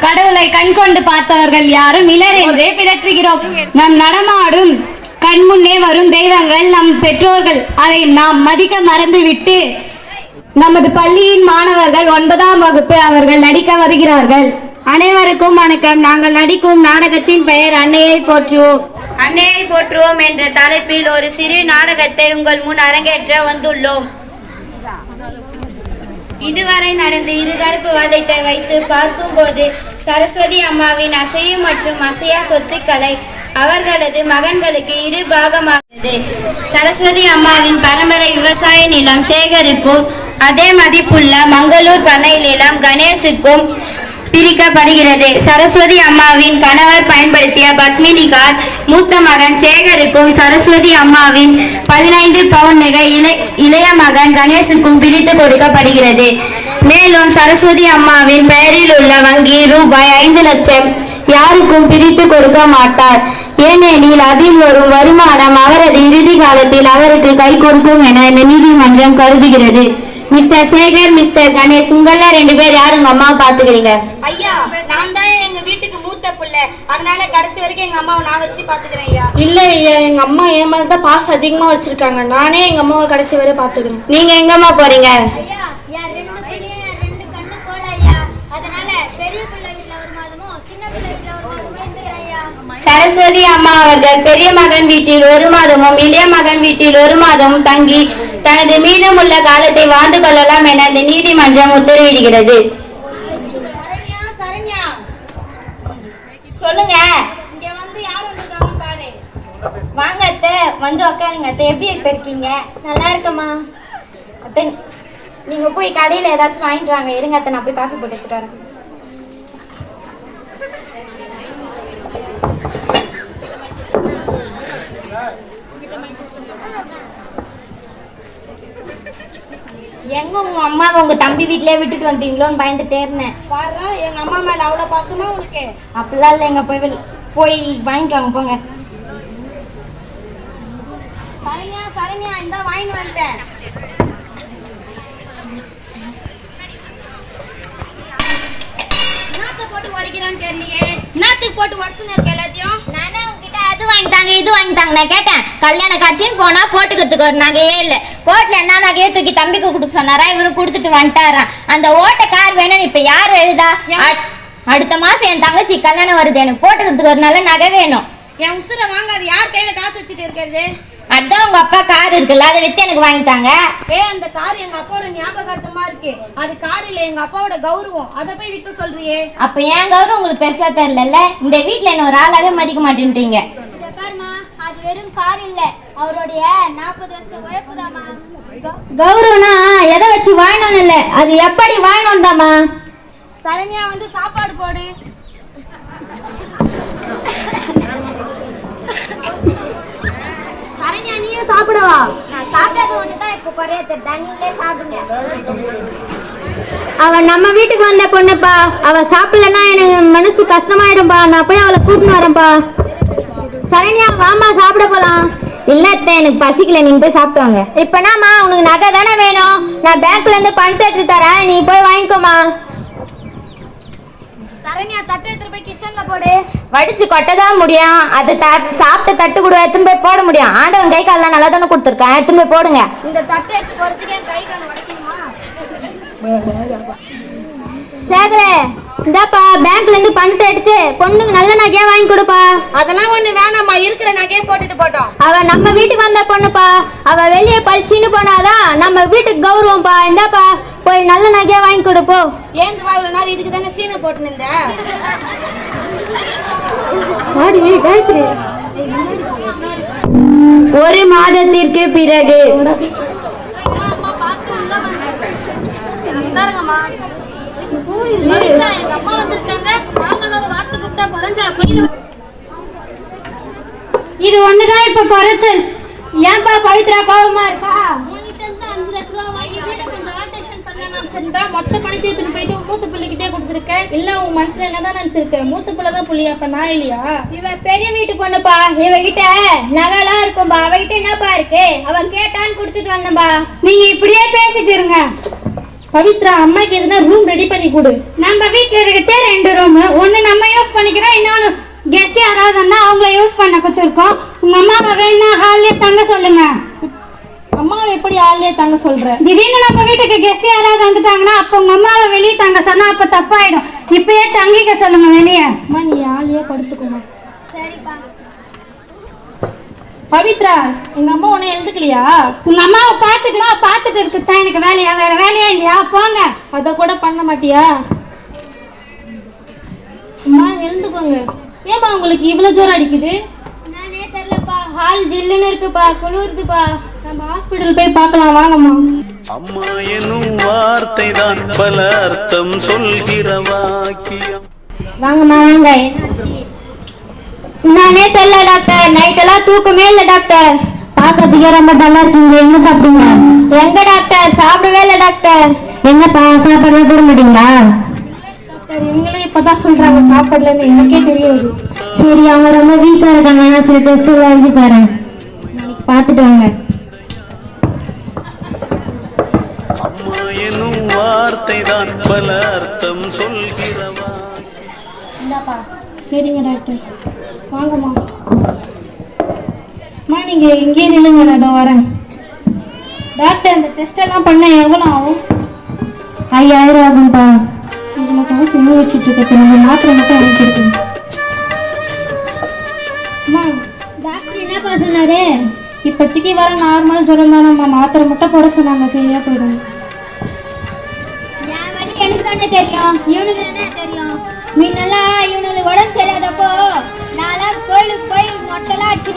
கடவுளை கண்கொண்டு பார்த்தவர்கள் யாரும் இளர் என்றே பிதற்றுகிறோம். நம் நடமாடும் கண் முன்னே வரும் தெய்வங்கள் நம் பெற்றோர்கள். அதை நாம் மதிக்க மறந்துவிட்டு நமது பள்ளியின் மாணவர்கள் ஒன்பதாம் வகுப்பு அவர்கள் நடிக்க வருகிறார்கள். அனைவருக்கும் வணக்கம். நாங்கள் நடிக்கும் நாடகத்தின் பெயர் அன்னையை போற்றுவோம். அன்னையை போற்றுவோம் என்ற தலைப்பில் ஒரு சிறு நாடகத்தை உங்கள் முன் அரங்கேற்ற வந்துள்ளோம். இதுவரை நடந்த இருதரப்பு வாதத்தை வைத்து பார்க்கும்போது சரஸ்வதி அம்மாவின் அசையும் மற்றும் அசையா சொத்துக்களை அவர்களது மகன்களுக்கு இரு பாகமாகிறது சரஸ்வதி அம்மாவின் பரம்பரை விவசாய நிலம் சேகருக்கும் அதே மதிப்புள்ள மங்களூர் பண்ணை நிலம் கணேஷுக்கும் பிரிக்கப்படுகிறது. சரஸ்வதி அம்மாவின் கணவர் பயன்படுத்திய பத்மினி கார் மூத்த மகன் சேகருக்கும் சரஸ்வதி அம்மாவின் பதினைந்து பவுன் மிக இளை இளைய மகன் கணேஷுக்கும் பிரித்து கொடுக்கப்படுகிறது. மேலும் சரஸ்வதி அம்மாவின் பெயரில் உள்ள வங்கி ரூபாய் ஐந்து லட்சம் யாருக்கும் பிரித்து கொடுக்க மாட்டார். ஏனெனில் அதில் வரும் வருமானம் அவரது இறுதி காலத்தில் அவருக்கு கை கொடுக்கும் என இந்த நீதிமன்றம் கருதுகிறது. மிஸ்டர் சேகர் மிஸ்டர் கணேஷ் உங்கள ரெண்டு பேர் யாரு? உங்க அம்மா பாத்துக்கிறீங்க ஐயா நான் தான் எங்க வீட்டுக்கு மூத்த புள்ள. அதனால கடைசி வரைக்கும் எங்க அம்மாவை நான் வச்சு பாத்துக்கிறேன் ஐயா. இல்ல ஐயா எங்க அம்மா என் மேல தான் பாசம் அதிகமா வச்சிருக்காங்க. நானே எங்க அம்மாவை கடைசி வரை பாத்துக்கிறேன் நீங்க எங்கம்மா போறீங்க? ஐயா என் ரெண்டு கண்ணு போல ஐயா. அதனால பெரிய பிள்ளை வீட்டுல ஒரு மாதமும் சின்ன பிள்ளை சரஸ்வதி அம்மா அவர்கள் பெரிய மகன் வீட்டில் ஒரு மாதமும் இளைய மகன் வீட்டில் ஒரு மாதமும் தங்கி தனது மீதமுள்ள காலத்தை வாழ்ந்து கொள்ளலாம் என இந்த நீதிமன்றம் உத்தரவிடுகிறது. சொல்லுங்க. இங்க வந்து யார் வந்திருக்காங்க பாரு வாங்க அத்தை வந்து உட்காருங்க அத்தை. எப்படி இருக்கீங்க? நல்லா இருக்கம்மா. அத்தை நீங்க போய் கடையில ஏதாச்சும் வாங்கிட்டு வாங்க. இருங்க அத்தை நான் போய் காஃபி போட்டு எடுத்துட்டு வரேன். எங்க உங்க அம்மாவை உங்க தம்பி வீட்லயே விட்டுட்டு வந்தீங்களோன்னு பயந்துட்டே இருந்தேன் பாரு எங்க அம்மா மேல அவ்வளவு பாசமா உனக்கு? அப்படிலாம் இல்லை எங்க போய் போய் வாங்கிட்டு வாங்க போங்க. சரண்யா சரண்யா இந்த வாங்கிட்டு வந்துட்டேன் என்னத்த போட்டு உடைக்கிறான்னு தெரியலையே. என்னத்துக்கு போட்டு உடச்சுன்னு இருக்க எல்லாத்தையும்? நானே. வாங்கிட்டாங்க இது வாங்கிட்டாங்க நான் கேட்டேன் கல்யாண காட்சின்னு போனா போட்டுக்கிறதுக்கு ஒரு நகையே இல்லை. கோர்ட்ல என்ன நகையை தூக்கி தம்பிக்கு கொடுக்க சொன்னாரா இவரு கொடுத்துட்டு வந்துட்டாராம் அந்த ஓட்ட கார் வேணும்னு இப்ப யார் எழுதா? அட்- அடுத்த மாசம் என் தங்கச்சி கல்யாணம் வருது எனக்கு போட்டுக்கிறதுக்கு ஒரு நல்ல நகை வேணும். என் உசுரை வாங்காது யார் கையில காசு வச்சுட்டு இருக்கிறது? அதான் உங்க அப்பா கார் இருக்குல்ல அதை வித்து எனக்கு வாங்கிட்டாங்க ஏ அந்த கார் எங்க அப்பாவோட ஞாபகார்த்தமா இருக்கு. அது கார் இல்ல எங்க அப்பாவோட கௌரவம். அதை போய் விற்க சொல்றியே. அப்ப என் கௌரவம் உங்களுக்கு பெருசா தெரியல இந்த வீட்ல என்ன ஒரு ஆளாவே மதிக்க மாட்டேன்றீங்க அது வெறும் கார் இல்ல. அவருடைய நாற்பது வருஷம் உழைப்புதாம்மா. கௌரவனா எதை வச்சு வாங்கணும் இல்ல. அது எப்படி வாங்கணும் தாமா சரண்யா வந்து சாப்பாடு போடு. சரண்யா நீயும் சாப்பிடவா? நான் சாப்பிட்டது ஒன்று தான் இப்போ குறைய தெரியுதா? நீங்களே சாப்பிடுங்க. அவ நம்ம வீட்டுக்கு வந்த பொண்ணுப்பா. அவ சாப்பிடலன்னா எனக்கு மனசு கஷ்டமாயிடும்பா. நான் போய் அவளை கூட்டின்னு வரேன்ப்பா சரண்யா வாமா சாப்பிட போலாம். இல்ல அத்தை எனக்கு பசிக்கல நீங்க போய் சாப்பிட்டு வாங்க இப்பனாமா உனக்கு நகை தானே வேணும்? நான் பேங்க்ல இருந்து பணத்தை எடுத்து தரேன் நீ போய் வாங்கிக்கோமா சரண்யா தட்டு எடுத்துட்டு போய் கிச்சன்ல போடு. வடிச்சு கொட்ட தான் முடியும். அது சாப்பிட்ட தட்டு கூட எடுத்துன்னு போய் போட முடியும். ஆண்டவன் கை காலெல்லாம் நல்லா தானே கொடுத்துருக்கேன். எடுத்துன்னு போய் போடுங்க. இந்த தட்டு எடுத்து போறதுக்கு என் கை கால் உடைக்கணுமா? சேகரே இந்தாப்பா பேங்க்ல இருந்து பணத்தை எடுத்து பொண்ணுக்கு நல்ல நகையா வாங்கி கொடுப்பா. அதெல்லாம் ஒண்ணு வேணாம்மா இருக்கிற நகையே போட்டுட்டு போட்டோம். அவ நம்ம வீட்டுக்கு வந்த பொண்ணுப்பா. அவ வெளியே படிச்சுன்னு போனாதான் நம்ம வீட்டுக்கு கௌரவம்ப்பா இந்தாப்பா போய் நல்ல நகையா வாங்கி கொடுப்போ வா இவ்வளவு நாள் இதுக்கு தானே சீனை போட்டு நின்ற ஒரு மாதத்திற்கு பிறகு. எங்க அம்மா வந்திருக்காங்க வாங்கன்னு ஒரு வார்த்தை கூப்பிட்டா குறைஞ்சா போயிடும் இது ஒண்ணுதான் இப்ப குறைச்சல். ஏன்பா பவித்ரா கோபமா இருக்கா? கொஞ்சம் ஆல்ட்ரேஷன் பண்ணலாம்னு நினைச்சிருந்தா மொத்த பணத்தை எடுத்துட்டு போயிட்டு உன் மூத்த பிள்ளைகிட்டே கொடுத்துருக்கேன் இல்ல உன் மனசுல என்னதான் நினைச்சிருக்க மூத்த பிள்ளை தான் புள்ளியா அப்ப நான் இல்லையா இவ பெரிய வீட்டு பொண்ணுப்பா. இவகிட்ட நகைலாம் இருக்கும்பா. அவகிட்ட என்னப்பா இருக்கு? அவன் கேட்டான்னு கொடுத்துட்டு வந்தம்பா நீங்க இப்படியே பேசிட்டு இருங்க. பவித்ரா அம்மாக்கு எதுனா ரூம் ரெடி பண்ணி கொடு. நம்ம வீட்ல இருக்கிறதே ரெண்டு ரூம் ஒன்னு நம்ம யூஸ் பண்ணிக்கிறோம் இன்னொன்னு கெஸ்ட் யாராவது வந்தா அவங்கள யூஸ் பண்ண கொடுத்துருக்கோம். உங்க அம்மாவை வேணா ஹால்லே தங்க சொல்லுங்க. அம்மாவை எப்படி ஆள்லயே தங்க சொல்ற? திடீர்னு நம்ம வீட்டுக்கு கெஸ்ட் யாராவது வந்துட்டாங்கன்னா அப்போ உங்க அம்மாவை வெளியே தங்க சொன்னா அப்ப தப்பாயிடும். இப்பயே தங்கிக்க சொல்லுங்க வெளியே. அம்மா நீ ஆள்லயே படுத்துக்கோமா சரிப்பா. பவித்ரா எங்க அம்மா உன்னை எழுதுக்கலையா? உங்க அம்மாவை பார்த்துட்டுமா பார்த்துட்டு இருக்குதான் எனக்கு வேலையா வேற வேலையா இல்லையா? போங்க. அத கூட பண்ண மாட்டியா? அம்மா எழுந்துக்கோங்க. ஏம்மா உங்களுக்கு இவ்வளவு ஜோரம் அடிக்குது? நானே தெரியலப்பா. ஹால் ஜில்லுன்னு இருக்குப்பா. குளிருதுப்பா. நம்ம ஹாஸ்பிட்டல் போய் பார்க்கலாம் வாங்கம்மா. அம்மா எனும் வார்த்தை தான் பல அர்த்தம் சொல்கிற வாக்கியம். வாங்கம்மா வாங்க. நானே தெரியல டாக்டர். நைட் எல்லாம் தூக்கமே இல்லை டாக்டர். பார்க்கறதுக்கே ரொம்ப டல்லா இருக்கீங்க என்ன சாப்பிட்டீங்க? எங்க டாக்டர்? சாப்பிடவே இல்லை டாக்டர். என்னப்பா சாப்பாடு போட மாட்டீங்களா? இவங்களே இப்பதான் சொல்றாங்க சாப்பாடுலன்னு எனக்கே தெரியாது. சரி அவங்க ரொம்ப வீக்கா இருக்காங்க. நான் சில டெஸ்ட் எல்லாம் எழுதி தரேன். பார்த்துட்டு வாங்க. அம்மா எனும் வார்த்தை தான் பல அர்த்தம் சொல்கிற வாக்கியம் சரிங்க டாக்டர். வாங்கம்மா அம்மா நீங்க இங்கேயே நில்லுங்க நான் இதோ வரேன். டாக்டர் இந்த டெஸ்ட் எல்லாம் பண்ண எவ்வளோ ஆகும்? ஐயாயிரம் ஆகும்பா இவ்வளோ காசு இன்னும் வச்சுட்டு இருக்க நீங்க மாத்திரை மட்டும் அனுப்பிச்சிருக்கீங்க அம்மா டாக்டர் என்னப்பா சொன்னாரு? இப்போதைக்கு வர நார்மல் ஜுரம் தானம்மா மாத்திரை மட்டும் போட சொன்னாங்க சரியா போயிடும். எனக்கு தானே தெரியும். இவனுக்கு என்ன தெரியும். முன்னெல்லாம் இவனுக்கு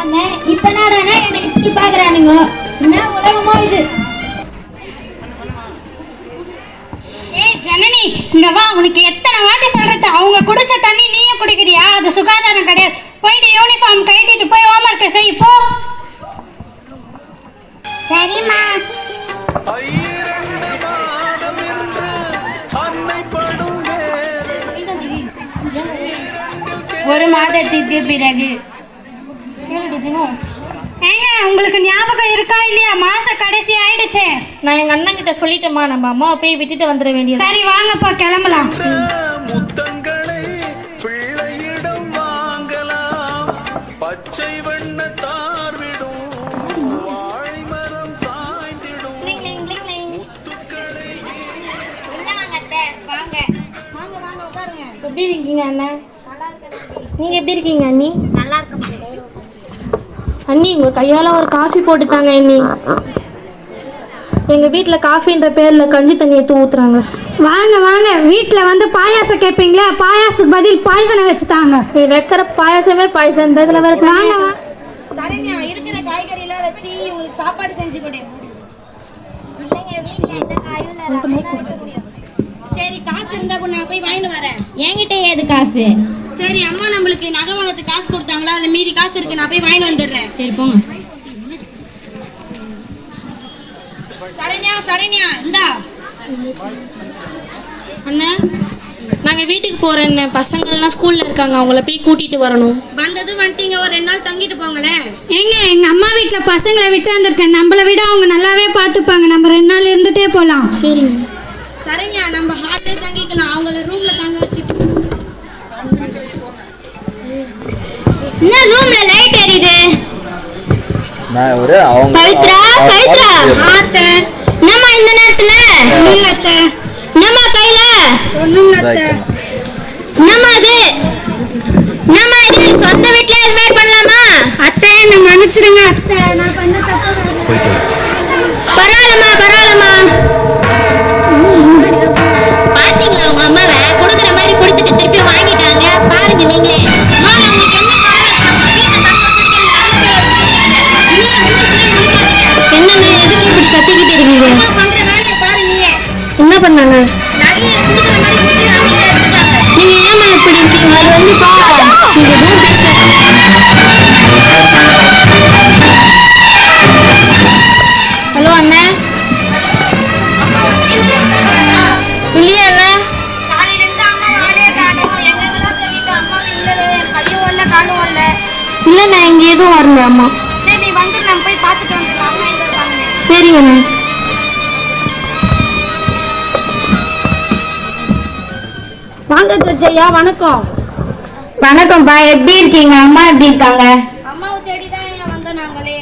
வந்தேன். இப்போ என்னடானா என்னை இப்படி பார்க்குறானுங்க என்ன உலகமோ இது? ஏய் ஜனனி இங்க வா. உனக்கு எத்தனை வாட்டி சொல்றது? அவங்க குடிச்ச தண்ணி நீயும் குடிக்கிறியா? அது சுகாதாரம் கிடையாது. போயிட்டு யூனிஃபார்ம் கட்டிட்டு போய் ஹோம்ஒர்க்கை செய் போ. சரிம்மா. ஒரு மாதத்திற்கு பிறகு ஏங்க உங்களுக்கு ஞாபகம் இருக்கா இல்லையா? மாச கடைசி ஆயிடுச்சே. நான் எங்க அண்ணன் கிட்ட சொல்லிட்டேம்மா நம்ம அம்மாவை போய் விட்டுட்டு வந்துட வேண்டியது சரி வாங்கப்பா கிளம்பலாம். எப்படி இருக்கீங்க அண்ணன் நீங்க எப்படி இருக்கீங்க அண்ணி? நல்லா இருக்கும் அண்ணி உங்க கையால ஒரு காஃபி போட்டு தாங்க அண்ணி. எங்க வீட்ல காஃபின்ற பேர்ல கஞ்சி தண்ணி எடுத்து ஊத்துறாங்க வாங்க வாங்க. வீட்டில் வந்து பாயாசம் கேட்பீங்களா பாயாசத்துக்கு பதில் பாய்சனை வச்சுட்டாங்க நீ வைக்கிற பாயசமே பாயசம். இந்த இதுல வேற வாங்க வா. சரண்யா இருக்கிற காய்கறி எல்லாம் வச்சு உங்களுக்கு சாப்பாடு செஞ்சு கொடு வீட்டில் தான் சரி காசு இருந்தா கூட நான் போய் வாங்கிட்டு வரேன். என்கிட்ட ஏது காசு? சரி அம்மா நம்மளுக்கு நகை வாங்கறதுக்கு காசு கொடுத்தாங்களா? அந்த மீதி காசு இருக்கு நான் போய் வாங்கிட்டு வந்துடுறேன். சரி போங்க. சரண்யா சரண்யா இந்தா. அண்ணன் நாங்க வீட்டுக்கு போறேன்னு பசங்க எல்லாம் ஸ்கூல்ல இருக்காங்க அவங்கள போய் கூட்டிட்டு வரணும். வந்தது வந்துட்டீங்க ஒரு ரெண்டு நாள் தங்கிட்டு போங்களேன். ஏங்க எங்க அம்மா வீட்டில் பசங்களை விட்டு வந்திருக்கேன். நம்மளை விட அவங்க நல்லாவே பார்த்துப்பாங்க. நம்ம ரெண்டு நாள் இருந்துட்டே போகலாம் சரிங்க. சரண்யா நம்ம ஹால்லே தங்கிக்கலாம். அவங்கள ரூம்ல தங்க என்ன ரூம்ல லைட் எரியுது? நான் ஒரு அவங்க பவித்ரா பவித்ரா ஆத்த. என்னம்மா இந்த நேரத்துல? இல்லத்த என்னம்மா கையில? ரைட்டும்மா. என்னம்மா அது என்னம்மா இது? சொந்த வீட்ல இது மாதிரி பண்ணலாமா? அத்தை என்ன மன்னிச்சிடுங்க அத்தை நான் பண்ண தப்பு. பரவாயில்லம்மா பரவாயில்லம்மா பண்ணாங்க? நீங்க ஏமா இப்படி இருக்கீங்க? அது வந்து வாங்க ஜட்ஜையா வணக்கம். வணக்கம்ப்பா எப்படி இருக்கீங்க? அம்மா எப்படி இருக்காங்க? அம்மாவை தேடி தான் வந்தோம் நாங்களே.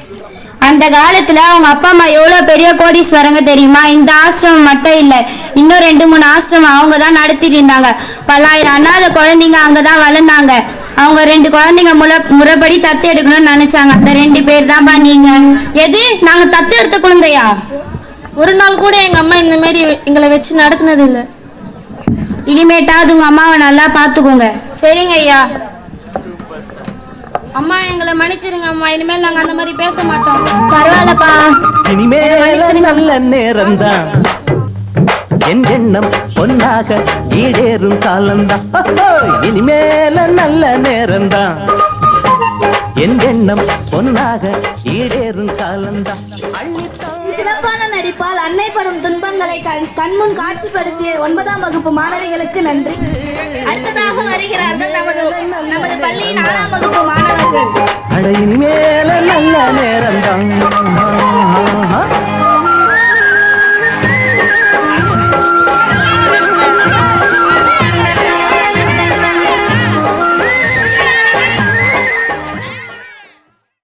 அந்த காலத்துல அவங்க அப்பா அம்மா எவ்வளவு பெரிய கோடீஸ்வரங்க தெரியுமா? இந்த ஆசிரமம் மட்டும் இல்ல இன்னும் ரெண்டு மூணு ஆசிரமம் அவங்க தான் நடத்திட்டு இருந்தாங்க. பல்லாயிரம் அண்ணாத குழந்தைங்க அங்கதான் வளர்ந்தாங்க. அவங்க ரெண்டு குழந்தைங்க முறை முறைப்படி தத்து எடுக்கணும்னு நினைச்சாங்க. அந்த ரெண்டு பேர் தான்ப்பா நீங்க. எது? நாங்க தத்து எடுத்த குழந்தையா? ஒரு நாள் கூட எங்க அம்மா இந்த மாதிரி எங்களை வச்சு நடத்தினது இல்ல. இனிமேட்டாவது உங்க அம்மாவை நல்லா பாத்துக்கோங்க சரிங்க ஐயா. அம்மா எங்களை மன்னிச்சிருங்க அம்மா. இனிமேல் நாங்க அந்த மாதிரி பேச மாட்டோம். பரவாயில்லப்பா. இனிமேல் நல்ல நேரம்தான். என் எண்ணம் பொன்னாக ஈடேறும் காலம்தான். இனிமேல நல்ல நேரம்தான். என் எண்ணம் பொன்னாக ஈடேறும் காலம்தான். சிறப்பான நடிப்பால் அன்னை படும் துன்பங்களை கண்முன் காட்சிப்படுத்திய ஒன்பதாம் வகுப்பு மாணவிகளுக்கு நன்றி. அடுத்ததாக வருகிறார்கள் நமது நமது பள்ளியின் ஆறாம் வகுப்பு மாணவர்கள்.